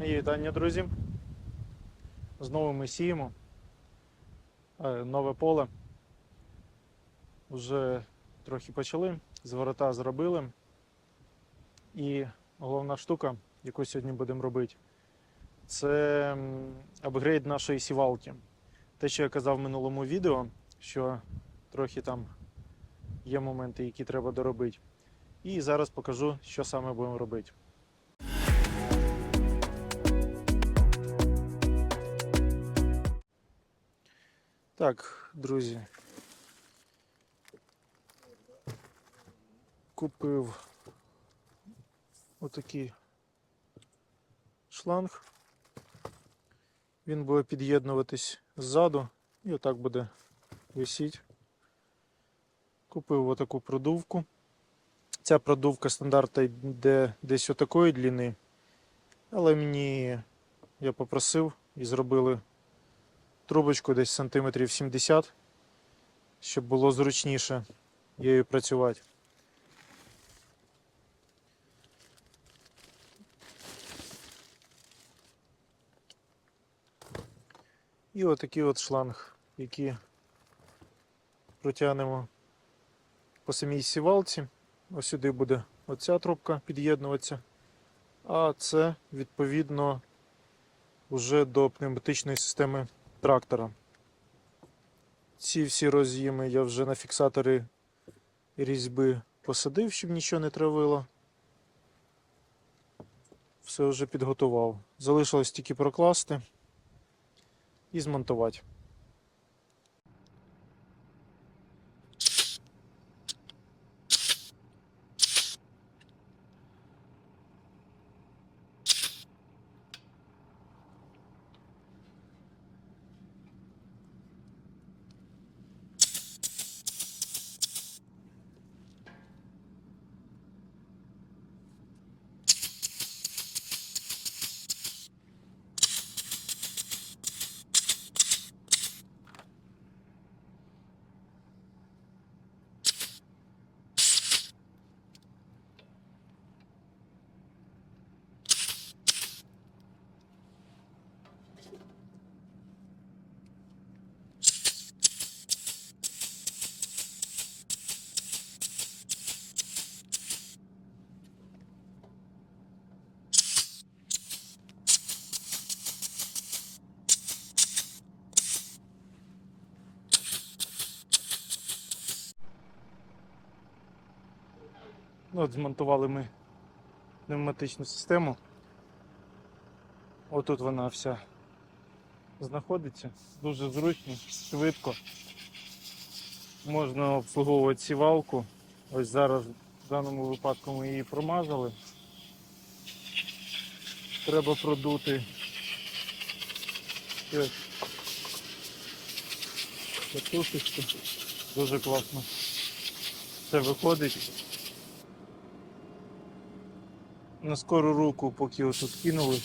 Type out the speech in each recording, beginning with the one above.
Мої вітання, друзі. Знову ми сіємо Е, нове поле. Вже трохи почали, зворота зробили. І головна штука, яку сьогодні будемо робити, це апгрейд нашої сівалки. Те, що я казав в минулому відео, що трохи там є моменти, які треба доробити. І зараз покажу, що саме будемо робити. Так, друзі. Купив отакий шланг. Він буде під'єднуватись ззаду і отак буде висіти. Купив отаку продувку. Ця продувка стандарта йде десь отакої длини, але мені я попросив і зробили трубочку десь сантиметрів 70, щоб було зручніше її працювати. І отакий от шланг, який протягнемо по самій сівалці. Ось сюди буде оця трубка під'єднуватися. А це відповідно вже до пневматичної системи трактора. Ці всі роз'єми я вже на фіксатори різьби посадив, щоб нічого не травило. Все вже підготував. Залишилось тільки прокласти і змонтувати. От змонтували ми пневматичну систему. Отут вона вся знаходиться. Дуже зручно, швидко. Можна обслуговувати сівалку. Ось зараз в даному випадку ми її промазали. Треба продути. Катушечку. Дуже класно. Все виходить. На скору руку, поки отут кинули,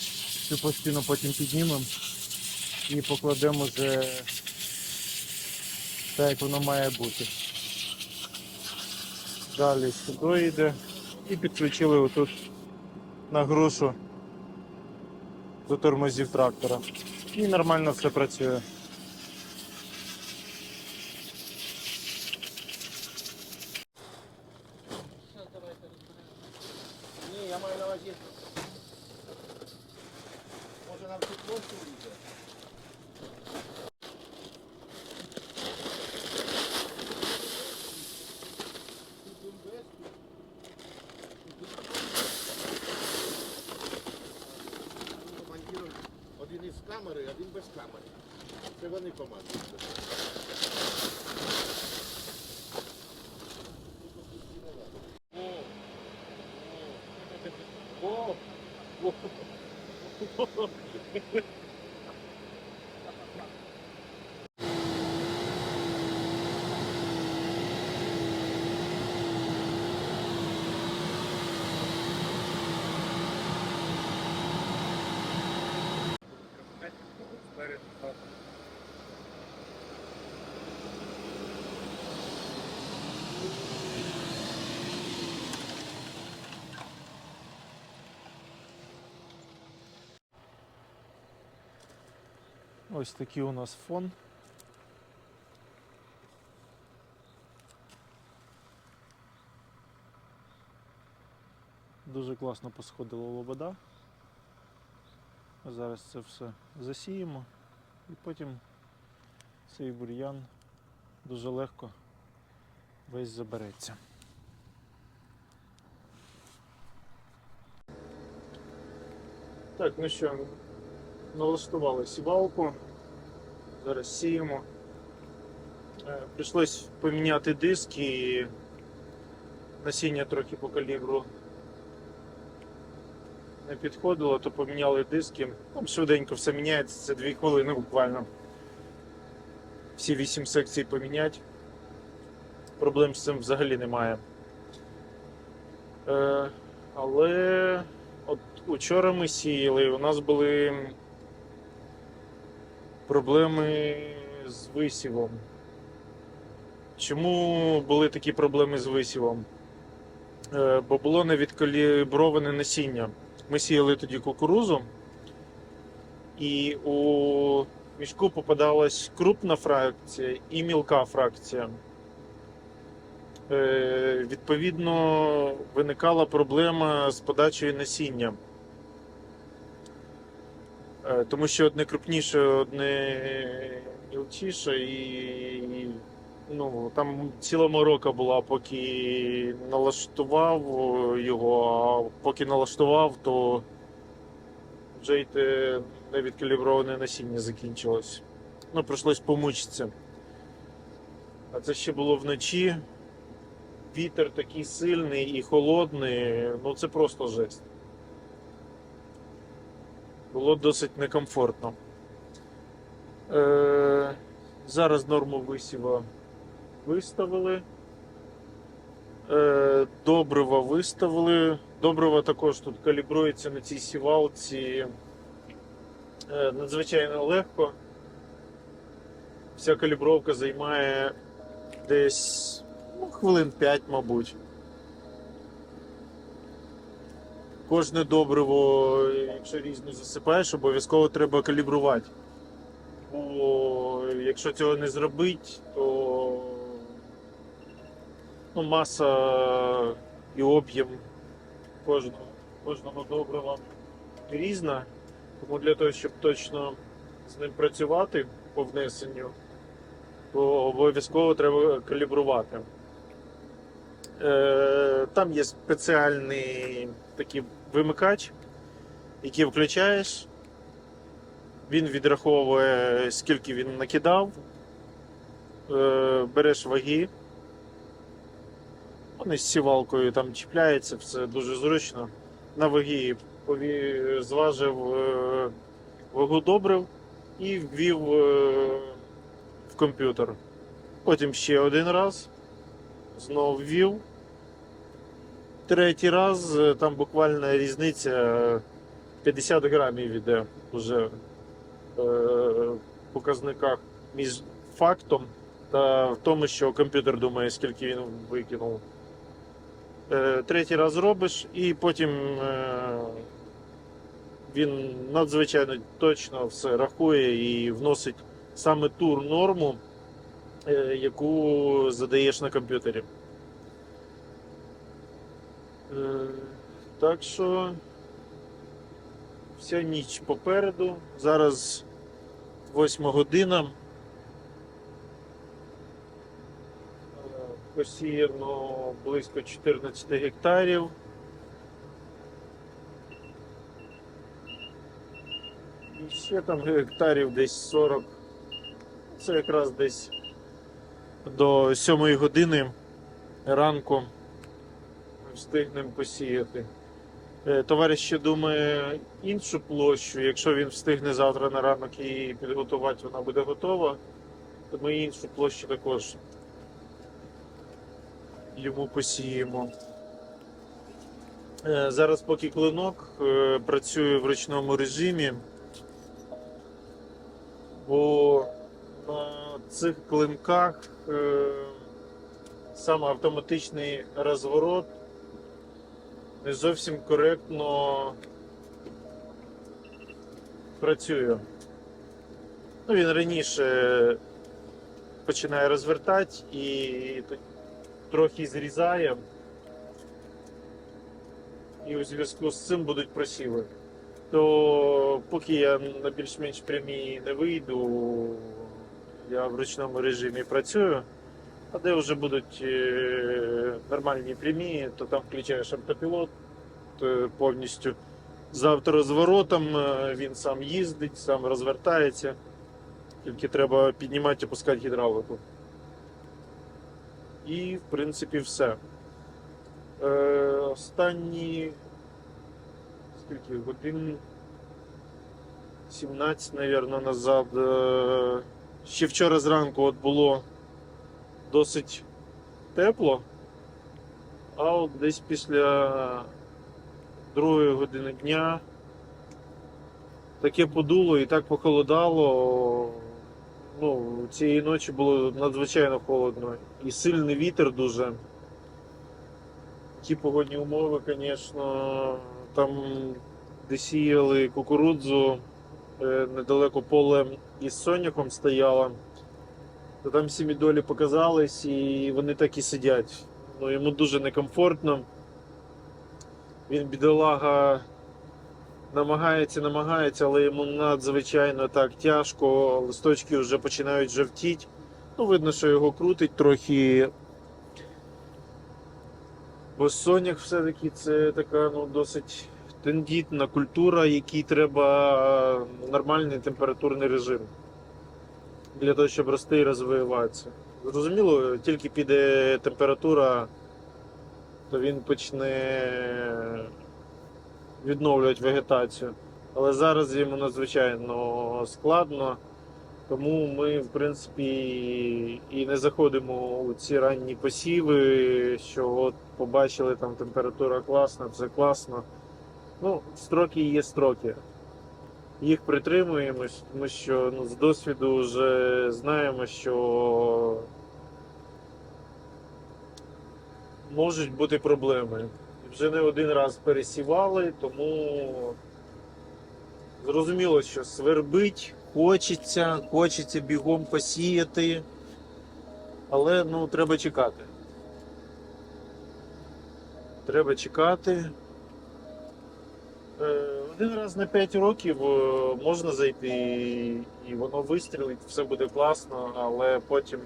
цю пластину потім піднімемо і покладемо вже так, як воно має бути. Далі сюди йде і підключили отут на грушу до тормозів трактора. І нормально все працює. Ні, я маю на увазі. Може нам тут площу вийде? Командир один із камери, один без камери. Це вони командують. О! О! Ось такий у нас фон. Дуже класно посходила лобода. Зараз це все засіємо і потім цей бур'ян дуже легко весь забереться. Так, ну що, налаштували сівалку. Зараз сіємо. Е, Прийшлось поміняти диски і насіння трохи по калібру не підходило, то поміняли диски. Там швиденько все міняється, це 2 хвилини буквально. Всі 8 секцій поміняти. Проблем з цим взагалі немає. Е, але от учора ми сіяли, у нас були проблеми з висівом. Чому були такі проблеми з висівом? Е, бо було невідкаліброване насіння. Ми сіяли тоді кукурузу, і у мішку попадалась крупна фракція і мілка фракція. Е, відповідно, виникала проблема з подачею насіння. Е, Тому що одне крупніше, одне мілчіше, і ну, там ціла морока була, поки налаштував його, а поки налаштував, то вже й те невідкаліброване насіння закінчилось. Ну, прийшлось помучитися. А це ще було вночі. Вітер такий сильний і холодний, ну це просто жесть. Було досить некомфортно. Е, зараз норму висіва виставили. Е, добрива виставили. Добрива також тут калібрується на цій сівалці е, надзвичайно легко. Вся калібровка займає десь ну, хвилин 5, мабуть. Кожне добриво, якщо різно засипаєш, обов'язково треба калібрувати. Бо якщо цього не зробити, то ну, маса і об'єм кожного, кожного добрива різна. Тому для того, щоб точно з ним працювати по внесенню, то обов'язково треба калібрувати. Е, Там є спеціальний такий вимикач, який включаєш. Він відраховує, скільки він накидав, Е, береш ваги. Вони з сівалкою там чіпляються, все дуже зручно. На ваги зважив е, вагу добрив і ввів е, в комп'ютер. Потім ще один раз, знову ввів. Третій раз е, там буквально різниця е, 50 грамів іде вже е, в показниках між фактом та в тому, що комп'ютер думає, скільки він викинув. Е, Третій раз робиш, і потім е, він надзвичайно точно все рахує і вносить саме ту норму, е, яку задаєш на комп'ютері. Е, Так що вся ніч попереду. Зараз 8 година. Е, Посіяно близько 14 гектарів. І ще там гектарів десь 40. Це якраз десь до 7 години ранку встигнемо посіяти. Е, Товариш ще думає іншу площу. Якщо він встигне завтра на ранок її підготувати, вона буде готова, то ми іншу площу також йому посіємо. Е, Зараз поки клинок е, працює в ручному режимі, бо на цих клинках саме автоматичний розворот не зовсім коректно працює. Ну, він раніше починає розвертати і трохи зрізає. І у зв'язку з цим будуть просіви. То поки я на більш-менш прямій не вийду, я в ручному режимі працюю. А де вже будуть е, нормальні прямі, то там включаєш автопілот е, повністю. З авторозворотом е, він сам їздить, сам розвертається. Тільки треба піднімати і опускати гідравлику. І, в принципі, все. Е, останні скільки годин 17, мабуть, назад. Ще вчора зранку от було досить тепло, а от десь після другої години дня таке подуло і так похолодало. Ну, цієї ночі було надзвичайно холодно. І сильний вітер дуже. Ті погодні умови, звісно, там, де сіяли кукурудзу, е, недалеко поле із соняхом стояло, то там всі мідолі показались і вони так і сидять. Ну, йому дуже некомфортно. Він бідолага намагається, намагається, але йому надзвичайно так тяжко. Листочки вже починають жовтіти. Ну, видно, що його крутить трохи. Бо сонях все-таки це така ну, досить тендітна культура, якій треба нормальний температурний режим для того, щоб рости і розвиватися. Зрозуміло, тільки піде температура, то він почне відновлювати вегетацію. Але зараз йому надзвичайно складно, тому ми, в принципі, і не заходимо у ці ранні посіви, що от побачили, там температура класна, все класно. Ну, строки є строки. Їх притримуємось, тому що ну, з досвіду вже знаємо, що можуть бути проблеми. Вже не один раз пересівали, тому зрозуміло, що свербить, хочеться, хочеться бігом посіяти, але ну, треба чекати. Треба чекати. Е, Один раз на 5 років е, можна зайти і воно вистрілить, все буде класно, але потім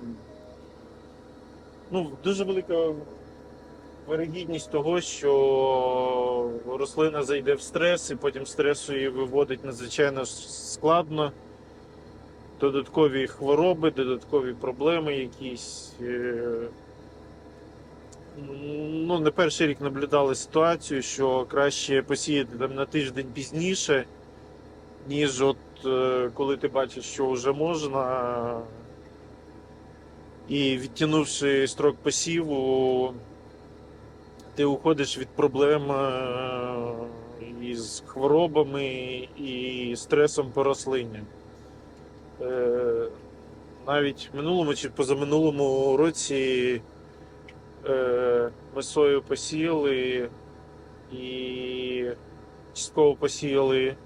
ну, дуже велика вирогідність того, що рослина зайде в стрес, і потім стресу її виводить надзвичайно складно. Додаткові хвороби, додаткові проблеми якісь. Ну, не перший рік наблюдали ситуацію, що краще посіяти там на тиждень пізніше, ніж от е, коли ти бачиш, що вже можна. І відтягнувши строк посіву, ти уходиш від проблем е, із хворобами і стресом по рослині. Е, Навіть в минулому чи позаминулому році е, ми сою посіяли і частково посіяли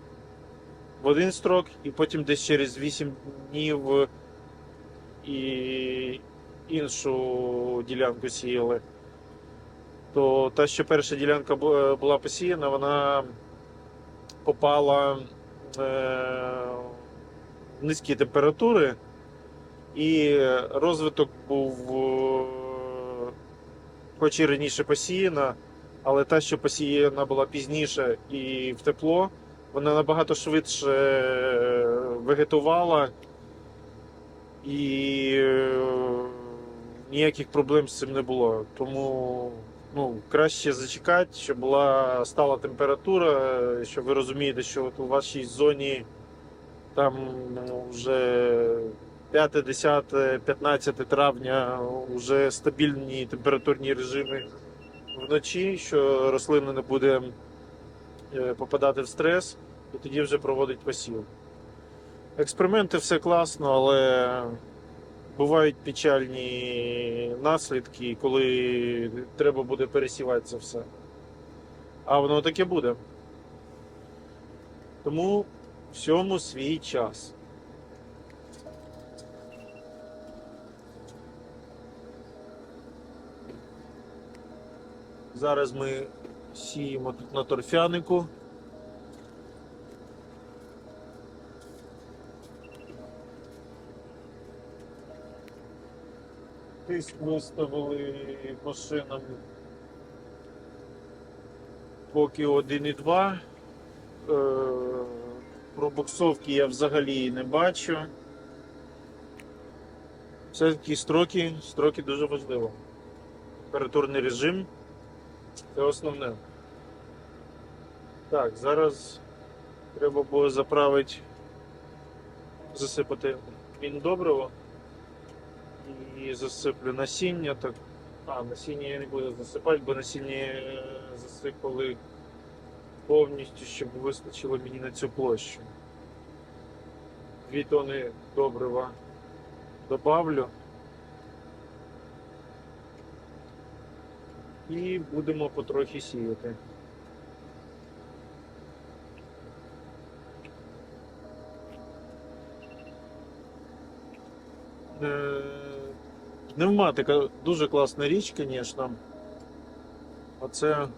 в один строк, і потім десь через 8 днів і іншу ділянку сіяли. То та, що перша ділянка була посіяна, вона попала е, в низькі температури, і розвиток був е, хоч і раніше посіяна, але та, що посіяна була пізніше і в тепло, вона набагато швидше е, вегетувала і е, ніяких проблем з цим не було. Тому ну, краще зачекати, щоб була стала температура, щоб ви розумієте, що от у вашій зоні там ну, вже 5, 10, 15 травня вже стабільні температурні режими вночі, що рослина не буде е, попадати в стрес, і тоді вже проводить посів. Експерименти все класно, але бувають печальні наслідки, коли треба буде пересівати це все. А воно таке буде. Тому всьому свій час. Зараз ми сіємо тут на торфянику. Тиск виставили машинам поки 1,2. Е, Пробуксовки я взагалі не бачу. Все-таки строки, строки дуже важливо. Температурний режим це основне. Так, зараз треба було заправити, засипати міндобриво і засиплю насіння. Так, а, насіння я не буду засипати, бо насіння е, засипали повністю, щоб вистачило мені на цю площу. Дві тони добрива добавлю. І будемо потрохи сіяти. Е, Пневматика дуже класна річ, звісно. Оце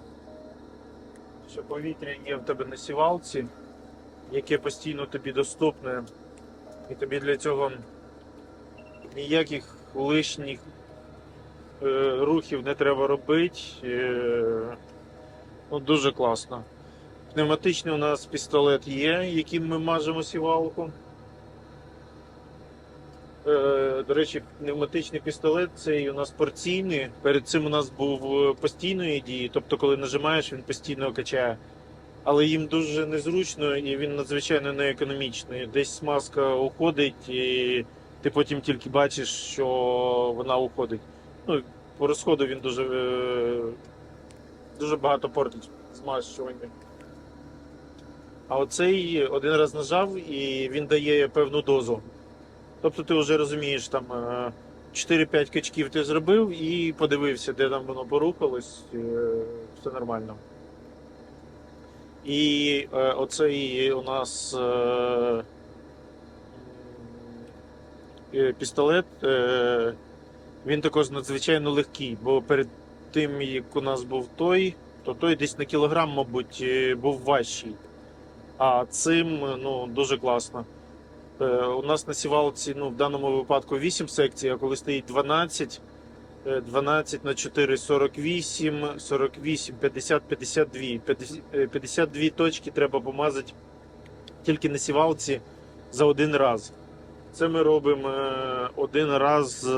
що повітря є в тебе на сівалці, яке постійно тобі доступне. І тобі для цього ніяких лишніх рухів не треба робити. Е, ну, дуже класно. Пневматичний у нас пістолет є, яким ми мажемо сівалку. Е, До речі, пневматичний пістолет цей у нас порційний. Перед цим у нас був е, постійної дії, тобто, коли нажимаєш, він постійно качає. Але їм дуже незручно і він надзвичайно неекономічний. Десь смазка уходить, і ти потім тільки бачиш, що вона уходить. Ну, по розходу він дуже, е, дуже багато портить змащування. А оцей один раз нажав і він дає певну дозу. Тобто ти вже розумієш, там е, 4-5 качків ти зробив і подивився, де там воно порухалось, е, все нормально. І е, оцей у нас е, е, пістолет, е, він також надзвичайно легкий, бо перед тим, як у нас був той, то той десь на кілограм, мабуть, е, був важчий. А цим ну, дуже класно. Е, У нас на сівалці ну, в даному випадку 8 секцій, а коли стоїть 12, е, 12 на 4 48, 48, 50, 52. 50, е, 52 точки треба помазати тільки на сівалці за один раз. Це ми робимо е, один раз е,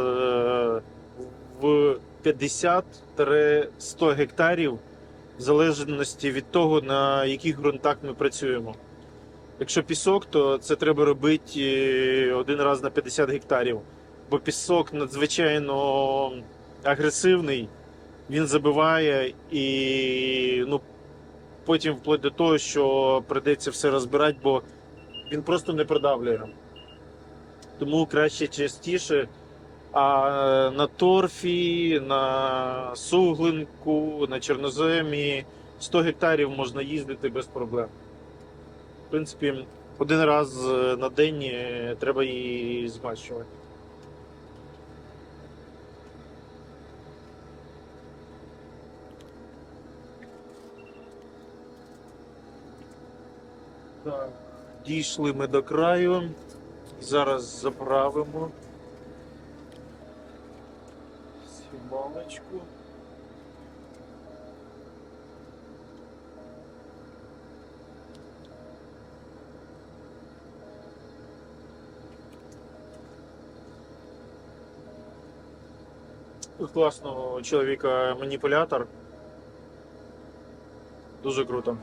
в 50-100 гектарів, в залежності від того, на яких ґрунтах ми працюємо. Якщо пісок, то це треба робити е, один раз на 50 гектарів. Бо пісок надзвичайно агресивний, він забиває і ну, потім вплоть до того, що прийдеться все розбирати, бо він просто не продавлює. Тому краще частіше. А е, на торфі, на суглинку, на чорноземі 100 гектарів можна їздити без проблем. В принципі, один раз е, на день е, треба її змащувати. Так, дійшли ми до краю. Зараз заправимо сівалочку. Класно чоловіка маніпулятор. Дуже круто.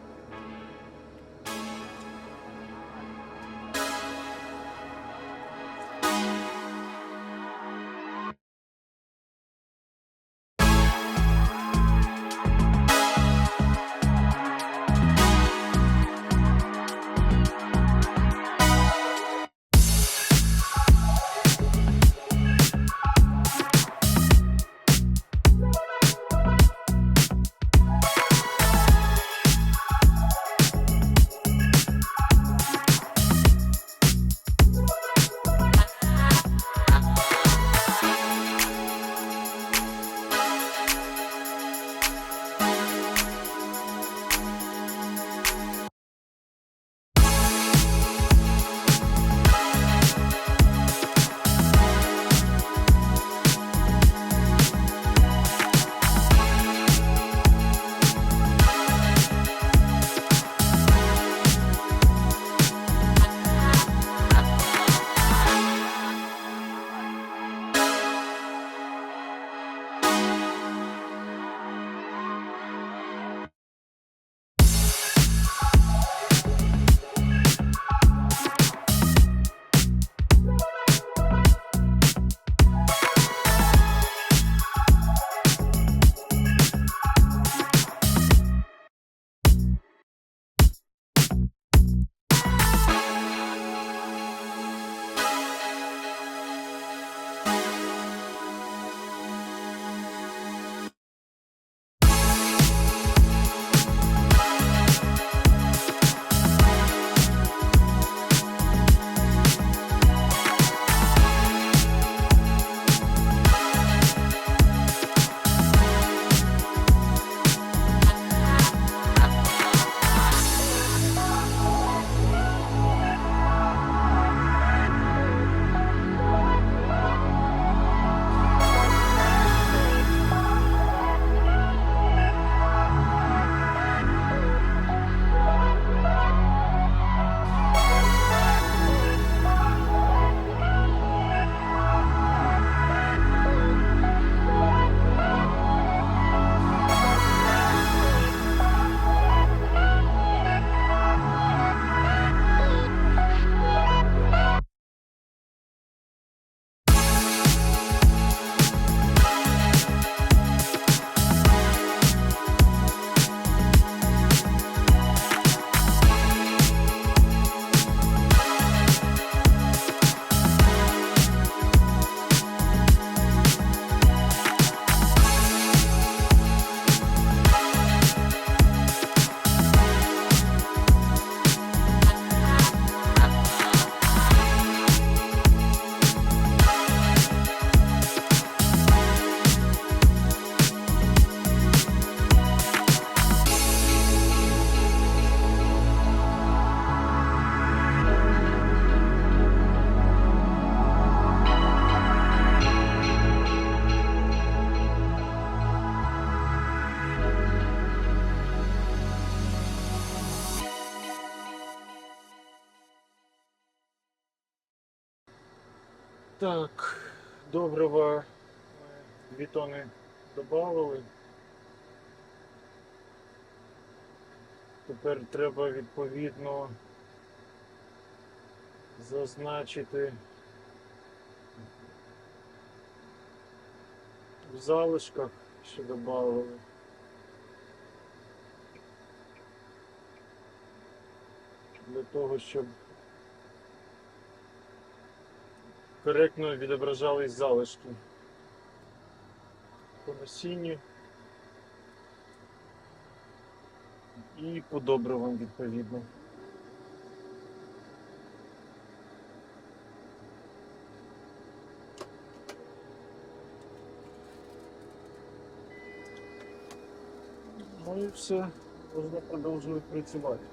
Добрива ми дві тони додали. Тепер треба відповідно зазначити в залишках, що додали. Для того, щоб коректно відображались залишки по насінню і по добривам відповідно. Ну і все, можна продовжувати працювати.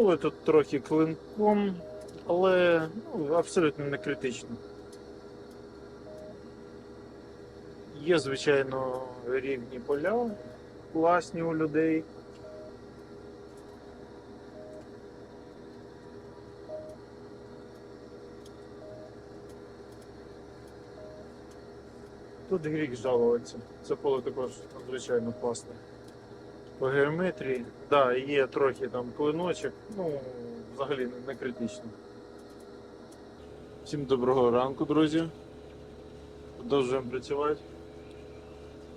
Ну, тут трохи клинком, але ну, абсолютно не критично. Є, звичайно, рівні поля, класні у людей. Тут гріх жалуватися. Це поле також надзвичайно класне. По геометрії, да, є трохи там клиночок, ну, взагалі не, критично. Всім доброго ранку, друзі. Продовжуємо працювати.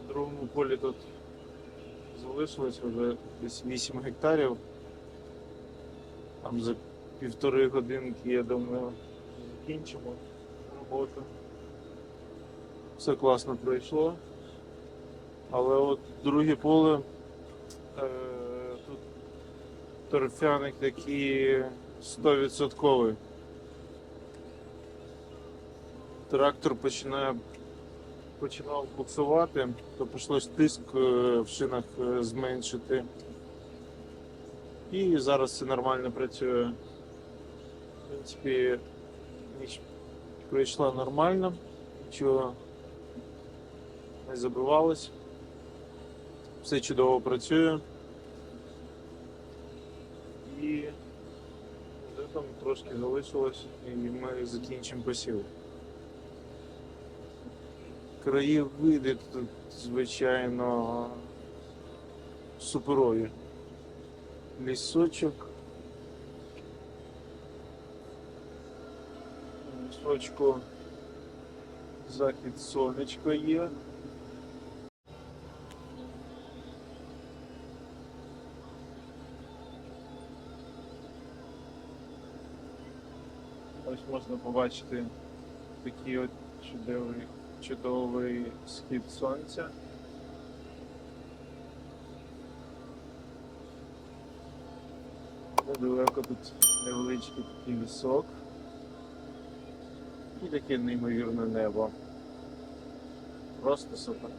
В другому полі тут залишилось вже десь 8 гектарів. Там за півтори годинки, я думаю, закінчимо роботу. Все класно пройшло. Але от друге поле тут торфяник такий 100%. Трактор починає починав буксувати, то прийшлось тиск е, в шинах е, зменшити. І зараз це нормально працює. В принципі, ніч пройшла нормально, нічого не забивалось. Все чудово працює. І вже там трошки залишилось, і ми закінчимо посів. Краєвиди тут, звичайно, суперові. Лісочок. Лісочку захід сонечко є. Можна побачити такий от чудовий, чудовий схід сонця. Недалеко тут невеличкий такий лісок. І таке неймовірне небо. Просто супер.